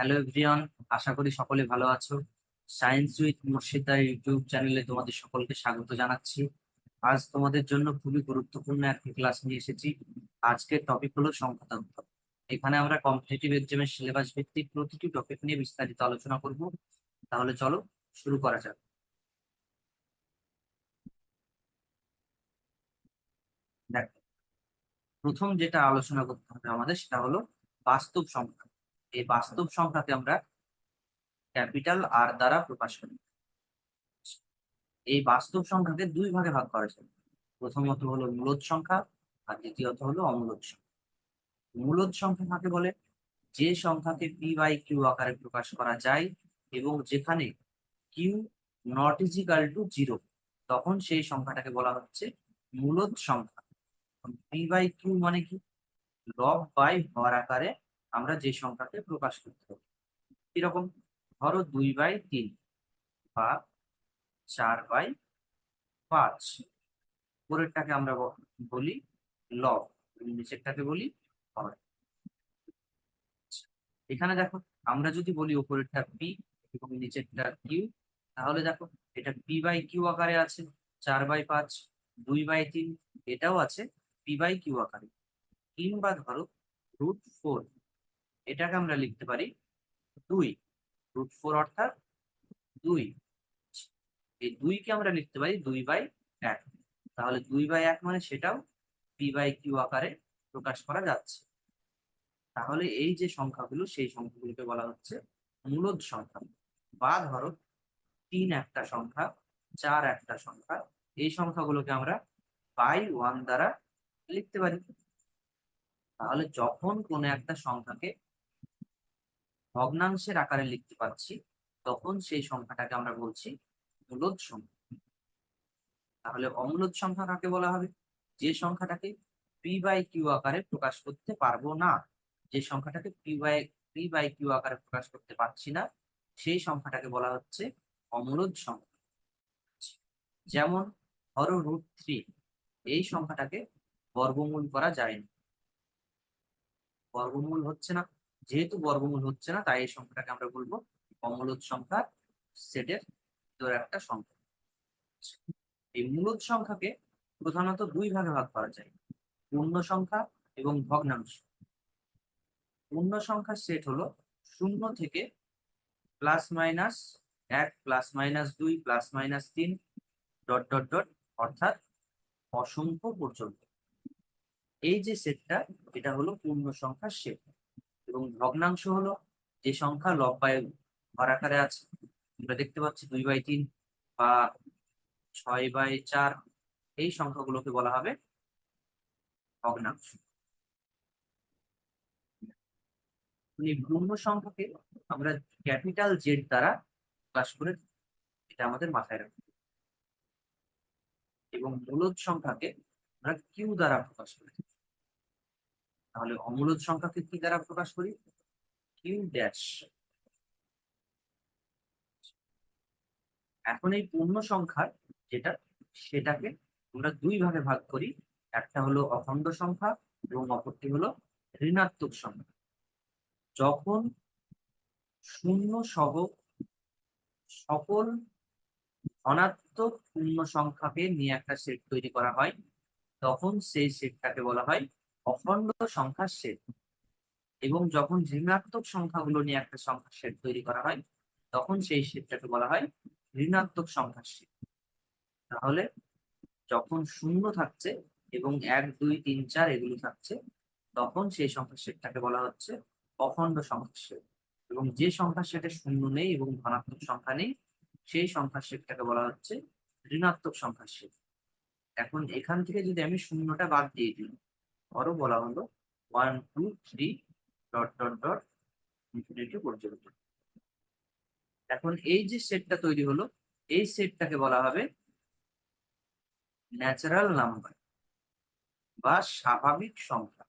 Hello everyone আশা করি সকলে ভালো আছো। সায়েন্স উইথ মুর্শিদা ইউটিউব চ্যানেলে তোমাদের সকলকে স্বাগত জানাচ্ছি। আজ তোমাদের জন্য খুবই গুরুত্বপূর্ণ একটি ক্লাস নিয়ে এসেছি। আজকের টপিক হলো সংখ্যাতন্ত্র। এখানে আমরা কম্পিটিটিভ এক্সামের সিলেবাস ভিত্তিক প্রতিটি টপিক নিয়ে বিস্তারিত আলোচনা করব। তাহলে চলো শুরু করা যাক। দেখো, প্রথম যেটা আলোচনা করতে হবে আমাদের সেটা হলো বাস্তব সংখ্যা। এই বাস্তব সংখ্যাকে আমরা ক্যাপিটাল আর দ্বারা প্রকাশ করি। এই বাস্তব সংখ্যাকে দুই ভাগে ভাগ করা যায়। প্রথমত হলো মূলদ সংখ্যা আর দ্বিতীয়ত হলো অমূলদ সংখ্যা। মূলদ সংখ্যা কাকে বলে? যে সংখ্যাকে পি বাই কিউ আকারে প্রকাশ করা যায় এবং যেখানে q not is equal to zero তখন সেই সংখ্যাটাকে বলা হচ্ছে মূলদ সংখ্যা। পি বাই কিউ মানে কি? লব বাই হর আকারে আমরা যে সংখ্যাকে প্রকাশ করতে পারি। কীরকম? ধরো দুই বাই তিন বা চার বাই পাঁচ। উপরেরটাকে আমরা বলি লব নিচেরটাকে বলি এখানে দেখো, আমরা যদি বলি ওপরেরটা পি এবং নিচেরটা কিউ তাহলে দেখো, এটা পি বাই কিউ আকারে আছে, চার বাই পাঁচ, দুই বাই তিন, এটাও আছে পি বাই কিউ আকারে। কিংবা ধরো রুট ফোর এটাকে আমরা লিখতে পারি দুই রুট ফোর অর্থাৎ দুই। এই দুইকে আমরা লিখতে পারি দুই বাই এক। তাহলে দুই বাই এক মানে সেটাও পি বাই কিউ আকারে প্রকাশ করা যাচ্ছে। তাহলে এই যে সংখ্যাগুলো, সেই সংখ্যাগুলোকে বলা হচ্ছে মূলদ সংখ্যা। বা ধরো তিন একটা সংখ্যা, চার একটা সংখ্যা, এই সংখ্যাগুলোকে আমরা বাই ওয়ান দ্বারা লিখতে পারি। তাহলে যখন কোনো একটা সংখ্যাকে ভগ্নাংশের আকারে লিখতে পারছি, তখন সেই সংখ্যাটাকে আমরা বলছি মূলদ সংখ্যা। তাহলে অমূলদ সংখ্যা কাকে বলা হবে? যে সংখ্যাটাকে পি বাই কিউ আকারে প্রকাশ করতে পারব না, যে সংখ্যাটাকে p by p by q আকারে প্রকাশ করতে পারছি না, সেই সংখ্যাটাকে বলা হচ্ছে অমূলদ সংখ্যা। যেমন ধরো রুট থ্রি এই সংখ্যাটাকে বর্গমূল করা যায় না। বর্গমূল হচ্ছে না যেহেতু বর্গমূল হচ্ছে না, তাই এই সংখ্যাটাকে আমরা বলব অমূলদ সংখ্যার সেটের ভিতরে একটা সংখ্যা। এই মূলদ সংখ্যাকে প্রধানত দুই ভাগে ভাগ করা যায়, পূর্ণ সংখ্যা এবং ভগ্নাংশ। পূর্ণ সংখ্যার সেট হলো শূন্য থেকে প্লাস মাইনাস এক প্লাস মাইনাস দুই প্লাস মাইনাস তিন ডট ডট ডট অর্থাৎ অসংখ্য পর্যন্ত। এই যে সেটটা এটা হলো পূর্ণ সংখ্যার সেট এবং ভগ্নাংশ হলো যে সংখ্যা লব বাই হর আকারে আছে। আমরা দেখতে পাচ্ছি দুই বাই তিন বা ছয় বাই চার, এই সংখ্যাগুলোকে বলা হবে ভগ্নাংশ পূর্ণ সংখ্যাকে আমরা ক্যাপিটাল জেড দ্বারা প্রকাশ করে। এটা আমাদের মাথায় রাখতে এবং মূলদ সংখ্যাকে আমরা কিউ দ্বারা প্রকাশ করি। তাহলে অমূলদ সংখ্যাকে কি দ্বারা প্রকাশ করি? কিউ ড্যাশ এখন এই পূর্ণ সংখ্যার যেটা, সেটাকে আমরা দুই ভাগে ভাগ করি। একটা হলো অখণ্ড সংখ্যা এবং অপরটি হলো ঋণাত্মক সংখ্যা। যখন শূন্য সহ সকল ধনাত্মক পূর্ণ সংখ্যাকে নিয়ে একটা সেট তৈরি করা হয়, তখন সেই সেটটাকে বলা হয় অখণ্ড সংখ্যার সেট এবং যখন ঋণাত্মক সংখ্যাগুলো নিয়ে একটা সংখ্যার সেট তৈরি করা হয়, তখন সেই সেটটাকে বলা হয় ঋণাত্মক সংখ্যার সেট তাহলে যখন শূন্য থাকছে এবং এক, দুই, তিন, চার এগুলো থাকছে, তখন সেই সংখ্যার সেটটাকে বলা হচ্ছে অখণ্ড সংখ্যার সেট এবং যে সংখ্যার সেটে শূন্য নেই এবং ধনাত্মক সংখ্যা নেই, সেই সংখ্যার সেটটাকে বলা হচ্ছে ঋণাত্মক সংখ্যার সেট এখন এখান থেকে যদি আমি শূন্যটা বাদ দিয়ে দিই ধরো বলা হলো one two three dot dot dot infinity পর্যন্ত। এখন এই যে সেটটা তৈরি হলো, এই সেটটাকে বলা হবে ন্যাচারাল নাম্বার বা স্বাভাবিক সংখ্যা।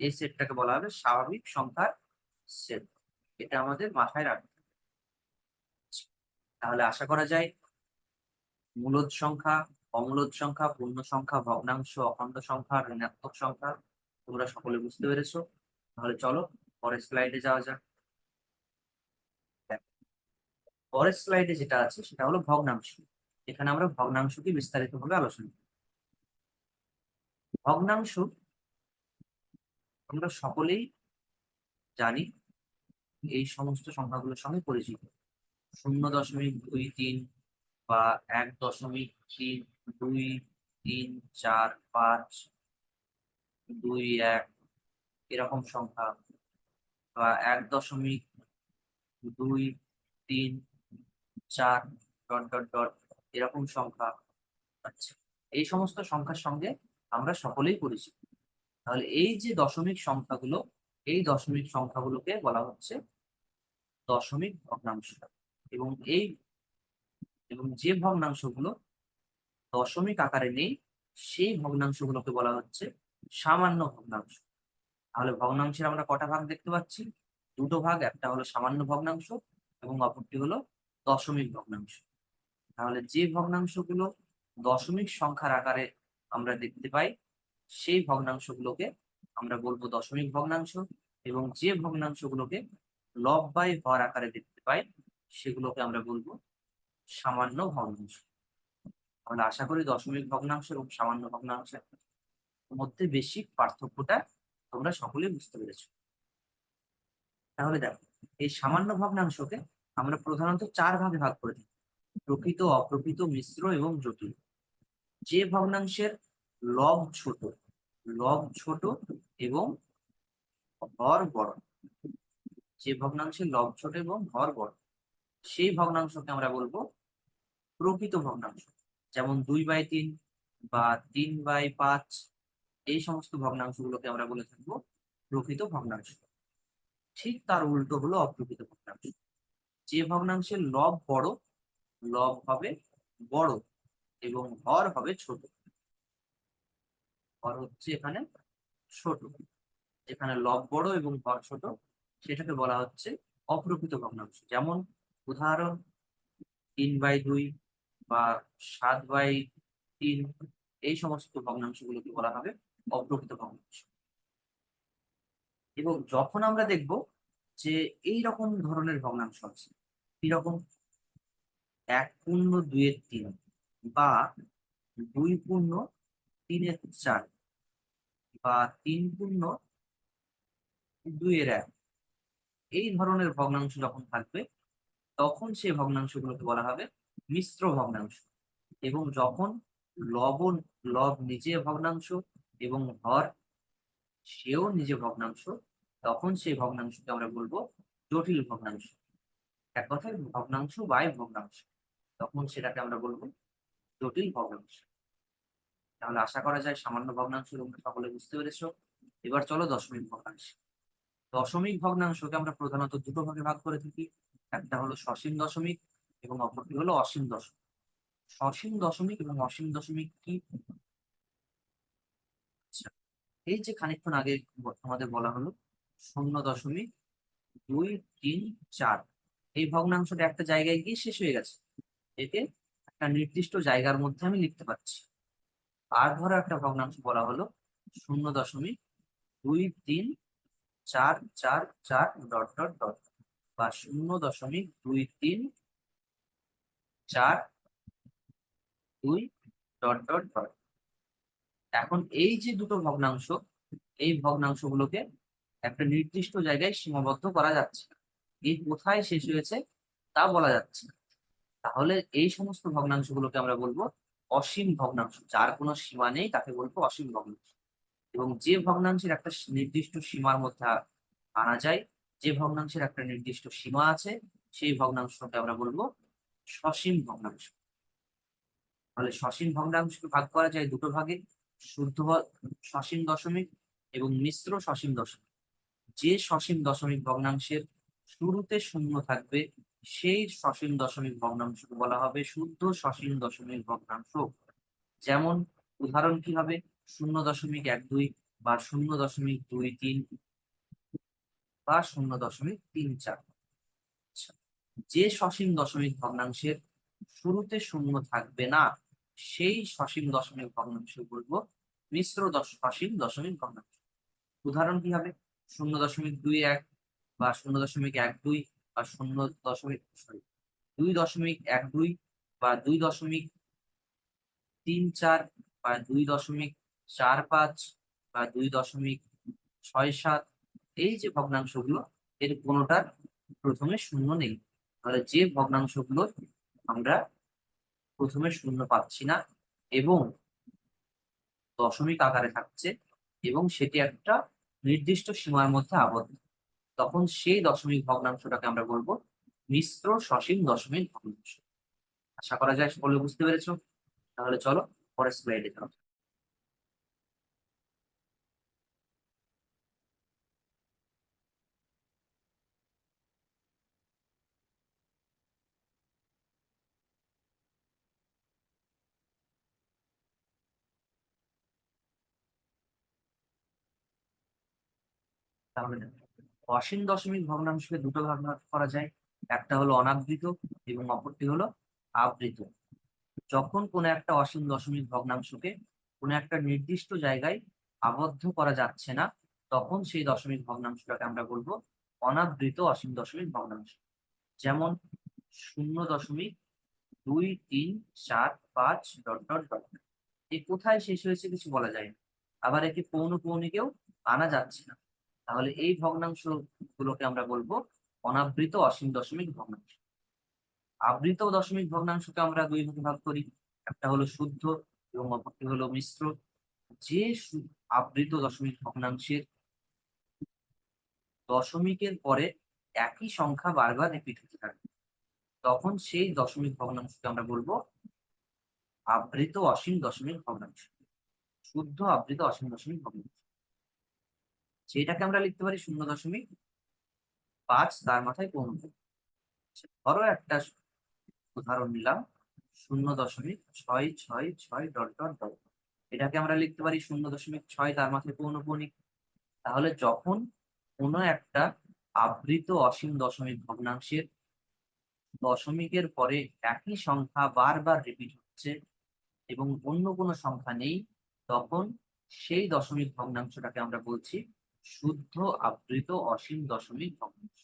এই সেটটাকে বলা হবে স্বাভাবিক সংখ্যার সেট এটা আমাদের মাথায় রাখতে হবে। তাহলে আশা করা যায়, মূলদ সংখ্যা অমূলদ সংখ্যা, পূর্ণ সংখ্যা ভগ্নাংশ অখণ্ড সংখ্যা ঋণাত্মক সংখ্যা। তোমরা সকলে বুঝতে পেরেছ? তাহলে চলো, পরের স্লাইডে যাওয়া যাক। পরের স্লাইডে যেটা আছে, সেটা হলো ভগ্নাংশ। এখানে আমরা ভগ্নাংশকে বিস্তারিতভাবে আলোচনা করব। ভগ্নাংশ আমরা সকলেই জানি, এই সমস্ত সংখ্যাগুলোর সঙ্গে পরিচিত। শূন্য দশমিক দুই তিন বা এক দশমিক তিন দুই, তিন, চার, পাঁচ, দুই, এক, এরকম সংখ্যা। বা এক দশমিক দুই, তিন, চার, ডট ডট ডট, এরকম সংখ্যা আচ্ছা এই সমস্ত সংখ্যার সঙ্গে আমরা সকলেই পরিচিত। তাহলে এই যে দশমিক সংখ্যাগুলো, এই দশমিক সংখ্যাগুলোকে বলা হচ্ছে দশমিক ভগ্নাংশ। এবং এই, এবং যে ভগ্নাংশগুলো দশমিক আকারে নেই, সেই ভগ্নাংশগুলোকে বলা হচ্ছে সামান্য ভগ্নাংশ। তাহলে ভগ্নাংশের আমরা কটা ভাগ দেখতে পাচ্ছি? দুটো ভাগ, একটা হলো সামান্য ভগ্নাংশ এবং অপরটি হলো দশমিক ভগ্নাংশ। তাহলে যে ভগ্নাংশগুলো দশমিক সংখ্যার আকারে আমরা দেখতে পাই, সেই ভগ্নাংশগুলোকে আমরা বলব দশমিক ভগ্নাংশ এবং যে ভগ্নাংশগুলোকে লব বাই হর আকারে দেখতে পাই, সেগুলোকে আমরা বলব সামান্য ভগ্নাংশ। তাহলে আশা করি দশমিক ভগ্নাংশ এবং সামান্য ভগ্নাংশের মধ্যে বেশি পার্থক্যটা তোমরা সকলেই বুঝতে পেরেছ। তাহলে দেখো, এই সামান্য ভগ্নাংশকে আমরা প্রধানত চার ভাগে ভাগ করে থাকি প্রকৃত, অপ্রকৃত, মিশ্র এবং জটিল। যে ভগ্নাংশের লব ছোট লব ছোট এবং হর বড়, যে ভগ্নাংশের লব ছোট এবং হর বড়, সেই ভগ্নাংশকে আমরা বলব প্রকৃত ভগ্নাংশ। যেমন দুই বাই তিন বা তিন বাই পাঁচ, এই সমস্ত ভগ্নাংশগুলোকে আমরা বলে থাকব প্রকৃত ভগ্নাংশ। ঠিক তার উল্টো হলো অপ্রকৃত ভগ্নাংশ। যে ভগ্নাংশের লব বড়, লব হবে বড় এবং হর হবে ছোট। হর হচ্ছে এখানে ছোট। যেখানে লব বড় এবং হর ছোট, সেটাকে বলা হচ্ছে অপ্রকৃত ভগ্নাংশ। যেমন উদাহরণ, তিন বাই দুই বা সাত বাই তিন, এই সমস্ত ভগ্নাংশগুলোকে বলা হবে অপ্রকৃত ভগ্নাংশ। এবং যখন আমরা দেখব যে এই রকম ধরনের ভগ্নাংশ আছে কীরকম এক পূর্ণ, দুইয়ের তিন বা দুই পূর্ণ, তিনের চার বা তিন পূর্ণ, দুইয়ের এক। এই ধরনের ভগ্নাংশ যখন থাকবে, তখন সেই ভগ্নাংশগুলোকে বলা হবে মিশ্র ভগ্নাংশ। এবং যখন লবণ, লব নিজে ভগ্নাংশ এবং হর সেও নিজে ভগ্নাংশ, তখন সেই ভগ্নাংশকে আমরা বলব জটিল ভগ্নাংশ। এক কথায় ভগ্নাংশ বাই ভগ্নাংশ। তখন সেটাকে আমরা বলব জটিল ভগ্নাংশ। তাহলে আশা করা যায় সামান্য ভগ্নাংশ তোমরা সকলে বুঝতে পেরেছ। এবার চলো দশমিক ভগ্নাংশ। দশমিক ভগ্নাংশকে আমরা প্রধানত দুটো ভাগে ভাগ করে থাকি। একটা হলো সসীম দশমিক এবং অপরটি হলো অসীম দশমিক। সসীম দশমিক এবং অসীম দশমিক কি? আচ্ছা, এই যে খানিকক্ষণ আগে আমাদের বলা হলো শূন্য দশমিক দুই তিন চার। এই ভগ্নাংশটা একটা জায়গায় গিয়ে শেষ হয়ে গেছে। একে একটা নির্দিষ্ট জায়গার মধ্যে আমি লিখতে পারছি। আর ধরো একটা ভগ্নাংশ বলা হলো শূন্য দশমিক দুই তিন চার চার চার ডট ডট ডট বা শূন্য দশমিক দুই তিন চার দুই ডট ডট ডট এখন এই যে দুটো ভগ্নাংশ, এই ভগ্নাংশগুলোকে একটা নির্দিষ্ট জায়গায় সীমাবদ্ধ করা যাচ্ছে। এই কোথায় শেষ হয়েছে তা বলা যাচ্ছে। তাহলে এই সমস্ত ভগ্নাংশগুলোকে আমরা বলব অসীম ভগ্নাংশ যার কোনো সীমা নেই তাকে বলব অসীম ভগ্নাংশ এবং যে ভগ্নাংশের একটা নির্দিষ্ট সীমার মধ্যে আনা যায়, যে ভগ্নাংশের একটা নির্দিষ্ট সীমা আছে, সেই ভগ্নাংশকে আমরা বলব সসীম ভগ্নাংশ। তাহলে সসীম ভগ্নাংশকে ভাগ করা যায় দুটো ভাগে, শুদ্ধ সসীম দশমিক এবং মিশ্র সসীম দশমিক। যে সসীম দশমিক ভগ্নাংশের শুরুতে শূন্য থাকবে, সেই সসীম দশমিক ভগ্নাংশকে বলা হবে শুদ্ধ সসীম দশমিক ভগ্নাংশ। যেমন উদাহরণ কি হবে? শূন্য দশমিক এক দুই বা শূন্য দশমিক দুই তিন বা শূন্য দশমিক তিন চার। যে সসীম দশমিক ভগ্নাংশের শুরুতে শূন্য থাকবে না, সেই সসীম দশমিক ভগ্নাংশ বলব মিশ্র দশ সসীম দশমিক ভগ্নাংশ। উদাহরণ কি হবে? শূন্য দশমিক দুই এক বা শূন্য দশমিক এক দুই বা শূন্য দশমিক সরি দুই দশমিক এক দুই বা দুই দশমিক তিন চার বা দুই দশমিক চার পাঁচ বা দুই দশমিক ছয় সাত, এই যে ভগ্নাংশগুলো, এর কোনোটার প্রথমে শূন্য নেই। তাহলে যে ভগ্নাংশগুলো আমরা প্রথমে শূন্য পাচ্ছি না এবং দশমিক আকারে থাকছে এবং সেটি একটা নির্দিষ্ট সীমার মধ্যে আবদ্ধ, তখন সেই দশমিক ভগ্নাংশটাকে আমরা বলব মিশ্র সসীম দশমিক ভগ্নাংশ। আশা করা যায় সকলে বুঝতে পেরেছ? তাহলে চলো পরের স্লাইডে যাও তাহলে অসীম দশমিক ভগ্নাংশকে দুটো ভাগ করা যায়। একটা হলো অনাবৃত এবং অপরটি হলো আবৃত। যখন কোনো একটা অসীম দশমিক ভগ্নাংশকে কোনো একটা নির্দিষ্ট জায়গায় আবদ্ধ করা যাচ্ছে না, তখন সেই দশমিক ভগ্নাংশটাকে আমরা বলব অনাবৃত অসীম দশমিক ভগ্নাংশ। যেমন শূন্য দশমিক দুই তিন সাত পাঁচ ডট ডট ডট। এ কোথায় শেষ হয়েছে কিছু বলা যায় না। আবার একে পৌনপৌনিকেও আনা যাচ্ছে না। তাহলে এই ভগ্নাংশ গুলোকে আমরা বলব অনাবৃত অসীম দশমিক ভগ্নাংশ। আবৃত দশমিক ভগ্নাংশকে আমরা দুই ভাগে ভাগ করি। একটা হলো শুদ্ধ এবং অপরটি হলো মিশ্র। যে আবৃত দশমিক ভগ্নাংশের দশমিকের পরে একই সংখ্যা বারবার রিপিট হতে থাকবে তখন সেই দশমিক ভগ্নাংশকে আমরা বলব আবৃত অসীম দশমিক ভগ্নাংশ। শুদ্ধ আবৃত অসীম দশমিক ভগ্নাংশ। সেটাকে আমরা লিখতে পারি শূন্য দশমিক পাঁচ, তার মাথায় পৌঁছে ধরো একটা উদাহরণ নিলাম, শূন্য দশমিক ছয় ছয় ছয়, ডট ডট ডট। এটাকে আমরা লিখতে পারি শূন্য দশমিক ছয়, তার মাথায় পৌনপৌনিক তাহলে যখন কোনো একটা আবৃত অসীম দশমিক ভগ্নাংশের দশমিকের পরে একই সংখ্যা বারবার রিপিট হচ্ছে এবং অন্য কোনো সংখ্যা নেই, তখন সেই দশমিক ভগ্নাংশটাকে আমরা বলছি শুদ্ধ আবৃত অসীম দশমিক ভগ্নাংশ।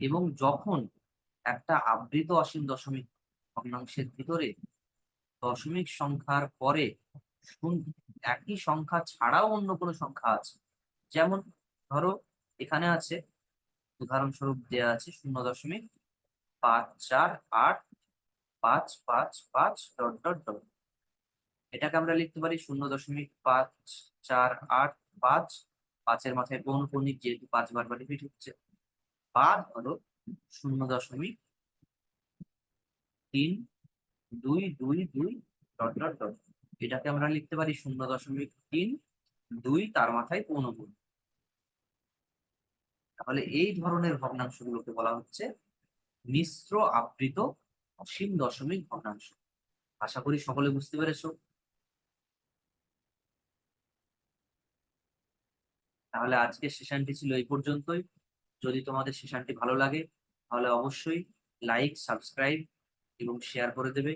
এবং যখন একটা আবৃত অসীম দশমিক ভগ্নাংশের ভিতরে দশমিক সংখ্যার পরে একই সংখ্যা ছাড়াও অন্য কোনো সংখ্যা আছে, যেমন ধরো এখানে আছে, উদাহরণস্বরূপ দেয়া আছে শূন্য দশমিক পাঁচ চার আট পাঁচ পাঁচ পাঁচ ডট ডট ডট। এটাকে আমরা লিখতে পারি শূন্য দশমিক পাঁচ চার আট পাঁচ পাঁচের মাথায় পৌনপৌনিক যেহেতু পাঁচ বারবার রিপিট হচ্ছে বা হলো শূন্য দশমিক তিন দুই দুই দুই ডট ডট ডট। এটাকে আমরা লিখতে পারি শূন্য দশমিক তিন দুই তার মাথায় পৌনপৌনিক তাহলে এই ধরনের ভগ্নাংশগুলোকে বলা হচ্ছে মিশ্র আবৃত অসীম দশমিক ভগ্নাংশ। আশা করি সকলে বুঝতে পেরেছ। তাহলে আজকের সেশনটি ছিল এই পর্যন্তই। যদি তোমাদের সেশনটি ভালো লাগে, তাহলে অবশ্যই লাইক সাবস্ক্রাইব এবং শেয়ার করে দেবে।